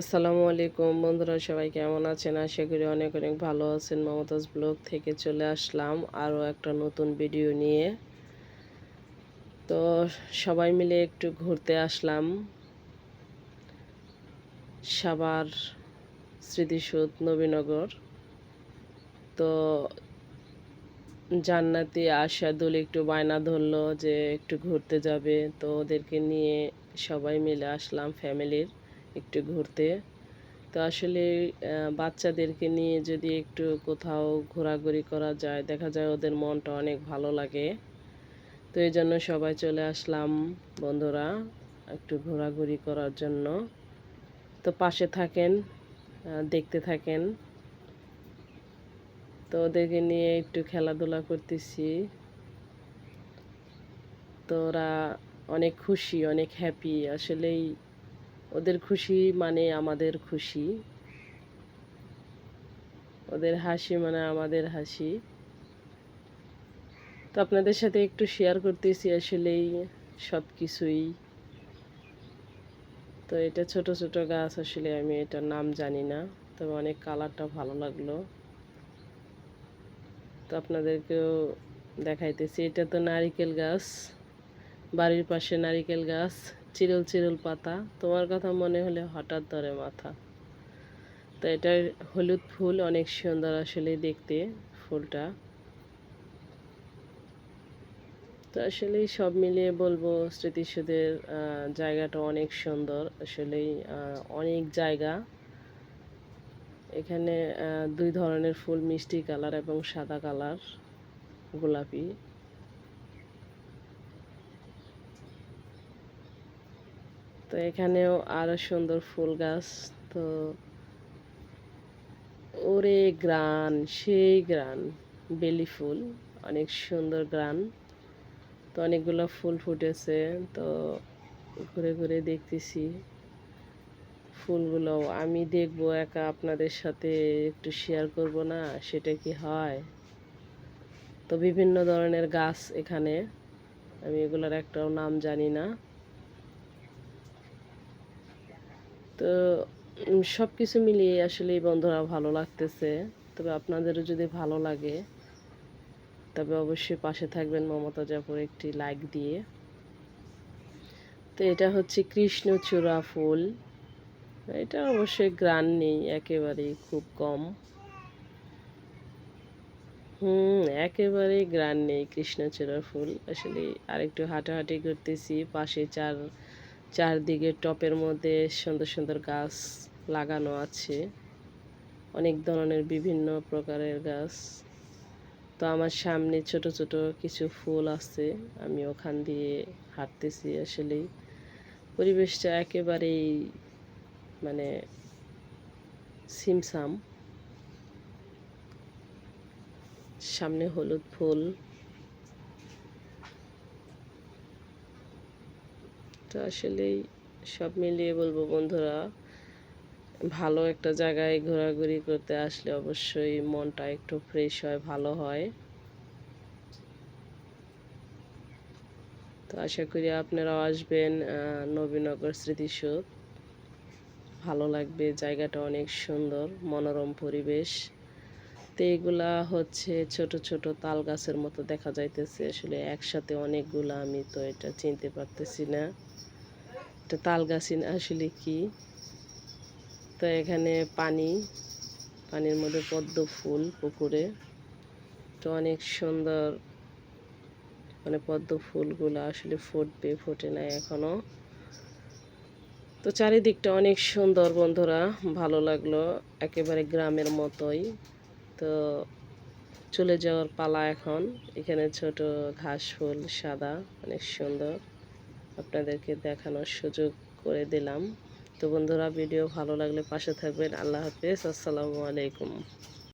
আসসালামু আলাইকুম। বন্ধুরা, সবাই কেমন আছেন? আশা করি অনেক অনেক ভালো আছেন। মমতাজ ব্লগ থেকে চলে আসলাম আরও একটা নতুন ভিডিও নিয়ে। তো সবাই মিলে একটু ঘুরতে আসলাম। সাবার স্মৃতিসৌধ, নবীনগর। তো জান্নাতি আশাদুল একটু বায়না ধরলো যে একটু ঘুরতে যাবে। তো ওদেরকে নিয়ে সবাই মিলে আসলাম ফ্যামিলির। একটু ঘুরতে। তো আসলে বাচ্চাদেরকে নিয়ে যদি একটু কোথাও ঘোরাঘুরি করা যায়, দেখা যায় ওদের মনটা অনেক ভালো লাগে। তো এই জন্য সবাই চলে আসলাম, বন্ধুরা, একটু ঘোরাঘুরি করার জন্য। তো পাশে থাকেন দেখতে থাকেন। তো ওদেরকে নিয়ে একটু খেলাধুলা করতেছি। তো ওরা অনেক খুশি, অনেক হ্যাপি আসলেই ওদের খুশি মানে আমাদের খুশি। ওদের হাসি মানে আমাদের হাসি। তো আপনাদের সাথে একটু শেয়ার করতেছি আসলেই সব কিছুই তো এটা ছোট ছোট গাছ আসলে আমি এটার নাম জানি না, তবে অনেক কালারটা ভালো লাগল। তো আপনাদেরকেও দেখাইতেছি, এটা তো নারিকেল গাছ, বাড়ির পাশে নারিকেল গাছ। চিরল চিরল পাতা। তোমার কথা মনে হলে হঠাৎ ধরে মাথা। তো এটা হলুদ ফুল অনেক সুন্দর আসলে দেখতে ফুলটা। তো আসলেই সব মিলিয়ে বলব স্মৃতিসৌধের জায়গাটা অনেক সুন্দর। আসলেই অনেক জায়গা। এখানে দুই ধরনের ফুল, মিষ্টি কালার এবং সাদা কালার, গোলাপি। তো এখানেও আরও সুন্দর ফুল গাছ, তো ওরে গ্রান, সেই গ্রান, বেলি ফুল, অনেক সুন্দর গ্রান, তো অনেকগুলো ফুল ফুটেছে, তো ঘুরে ঘুরে দেখতেছি ফুলগুলো। আমি দেখব একা আপনাদের সাথে, একটু শেয়ার করব না, সেটা কি হয়? তো বিভিন্ন ধরনের গাছ এখানে, আমি এগুলোর একটাও নাম জানি না। তো সব কিছু মিলিয়ে আসলে বন্ধুরা ভালো লাগতেছে। তবে আপনাদেরও যদি ভালো লাগে, তবে অবশ্যই পাশে থাকবেন মমতা জাফর একটি লাইক দিয়ে। তো এটা হচ্ছে কৃষ্ণচূড়া ফুল। এটা অবশ্যই গ্রান নেই, একেবারেই খুব কম। হুম, একেবারেই গ্রান নেই কৃষ্ণচূড়া ফুল। আসলে আরেকটু হাঁটাহাঁটি করতেছি, পাশে চার চারদিকে টপের মধ্যে সুন্দর সুন্দর গাছ লাগানো আছে। অনেক ধরনের বিভিন্ন প্রকারের গাছ। তো আমার সামনে ছোট ছোট কিছু ফুল আছে, আমি ওখান দিয়ে হাঁটতেছি আসলেই। পরিবেশটা একেবারেই মানে সিমসাম। সামনে হলুদ ফুল। তো আসলেই সব মিলিয়ে বলব বন্ধুরা, ভালো একটা জায়গায় ঘোরাঘুরি করতে আসলে অবশ্যই মনটা একটু ফ্রেশ হয়, ভালো হয়। তো আশা করি আপনারাও আসবেন নবীনগর স্মৃতিসৌধ। ভালো লাগবে, জায়গাটা অনেক সুন্দর, মনোরম পরিবেশ। তো এগুলা হচ্ছে ছোট ছোট তাল গাছের মতো দেখা যাইতেছে। আসলে একসাথে অনেকগুলা, আমি তো এটা চিনতে পারতেছি না। এটা তাল গাছ আসলে কি? তো এখানে পানি, পানির মধ্যে পদ্ম ফুল, পুকুরে। তো অনেক সুন্দর মানে পদ্ম ফুলগুলো আসলে ফুটবে, ফোটে না এখনও। তো চারিদিকটা অনেক সুন্দর বন্ধুরা, ভালো লাগল, একেবারে গ্রামের মতোই। তো চলে যাওয়ার পালা এখন, এখানে ছোট ঘাস ফুল, সাদা, অনেক সুন্দর। আপনাদেরকে দেখানোর সুযোগ করে দিলাম। তো বন্ধুরা, ভিডিও ভালো লাগলে পাশে থাকবেন। আল্লাহ হাফেজ। আসসালামু আলাইকুম।